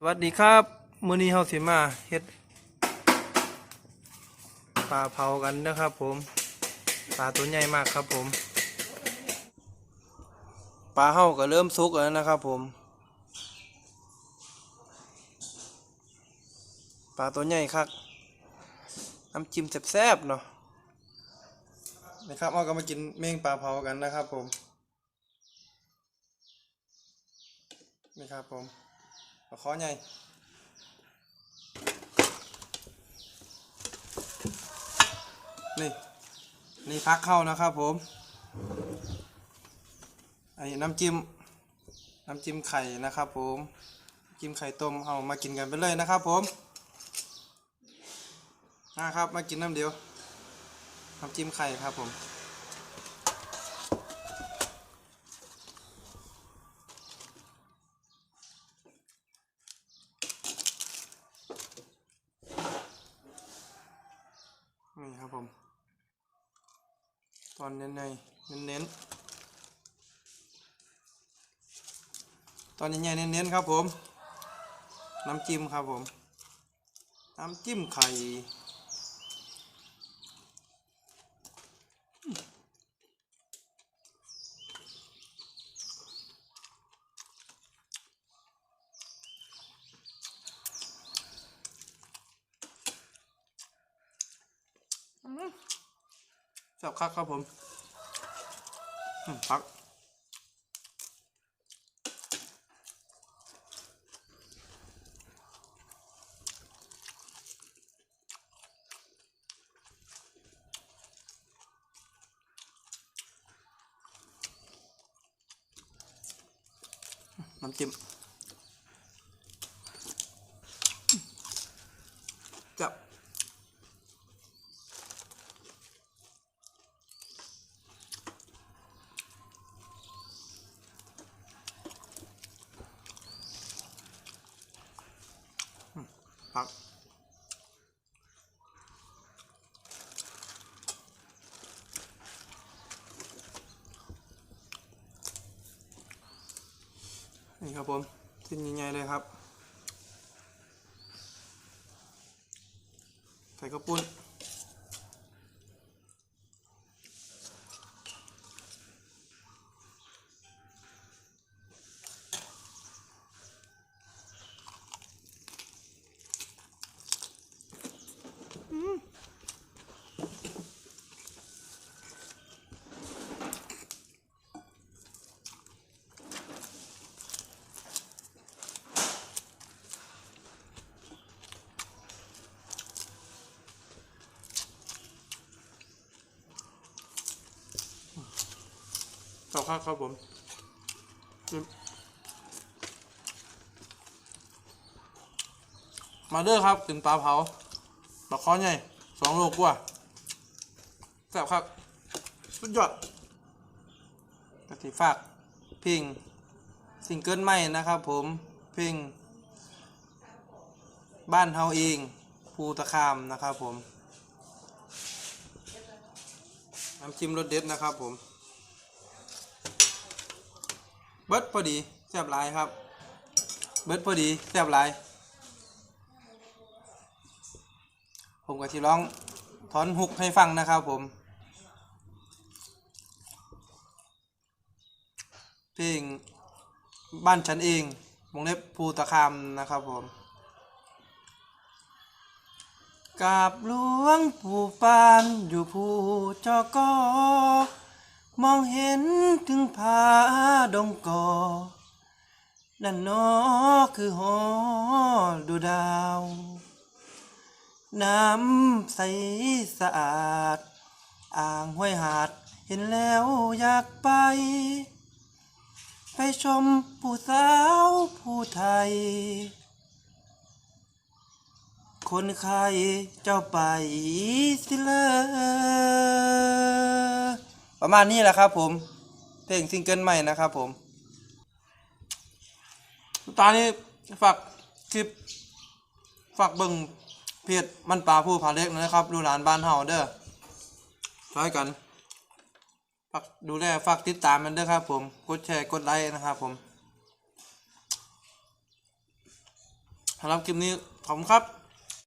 สวัสดีครับ มื้อนี้เฮาสิมาเฮ็ดปลาเผากันนะครับผมปลาตัวใหญ่มากครับผมปลาเฮาก็เริ่มสุกแล้วนะครับผมปลาตัวใหญ่ครับน้ำจิ้มแซ่บๆเนาะนะครับเอาก็มากินเม่งปลาเผากันนะครับผมนี่ครับผม ปลาคอใหญ่นี่นี่พักเข้านะครับผมไอ้น้ำจิ้มน้ำจิ้มไข่นะครับผมจิ้มไข่ต้มเอามากินกันไปเลยนะครับผมนะครับมากินน้ำเดียวน้ำจิ้มไข่ครับผม นี่ครับผม ตอนเน้นในเน้นเน้นๆตอนใหญ่ๆเน้นเน้นๆครับผม น้ำจิ้มครับผม น้ำจิ้มไข่ สับคักครับผมอืมพักน้ำจิ้มจับ พักนี่ครับผมชิ้นใหญ่ๆเลยครับ ใส่กระปุ้น ต่อข้าวครับผมมาเด้อครับกินปลาเผาปลาคอใหญ่สองโลกว่าแซ่บครับ สุดยอดกะทิฝากเพลงซิงเกิลใหม่นะครับผมเพลงบ้านเฮาเองภูตะคามนะครับผมน้ำจิ้มรสเด็ดนะครับผม เบิดพอดีแซ่บหลายครับ เบิดพอดีแซ่บหลาย ผมก็ที่ร้องถอนหุกให้ฟังนะครับผม เพลงบ้านฉันเองวงเล็บภูตะคามนะครับผมกราบหลวงปู่ปานอยู่ภูจอกอ มองเห็นถึงผาดงกอ นั่นนอคือหอดูดาว น้ำใสสะอาด อ่างห้วยหาดเห็นแล้วอยากไป ไปชมผู้สาวผู้ไทย คนไข้เจ้าไปสิเลอ ประมาณนี้แหละครับผม เพลงซิงเกิลใหม่นะครับผม ตอนนี้ฝากคลิปฝากเบิ่งเพจมันปลาผู้ผาเล็กนะครับ ดูหลานบ้านเฮาเด้อช่วยกันฝากดูแลฝากติดตามมันเด้อครับ ผมกดแชร์กดไลค์นะครับผมสำหรับคลิปนี้ขอบคุณครับ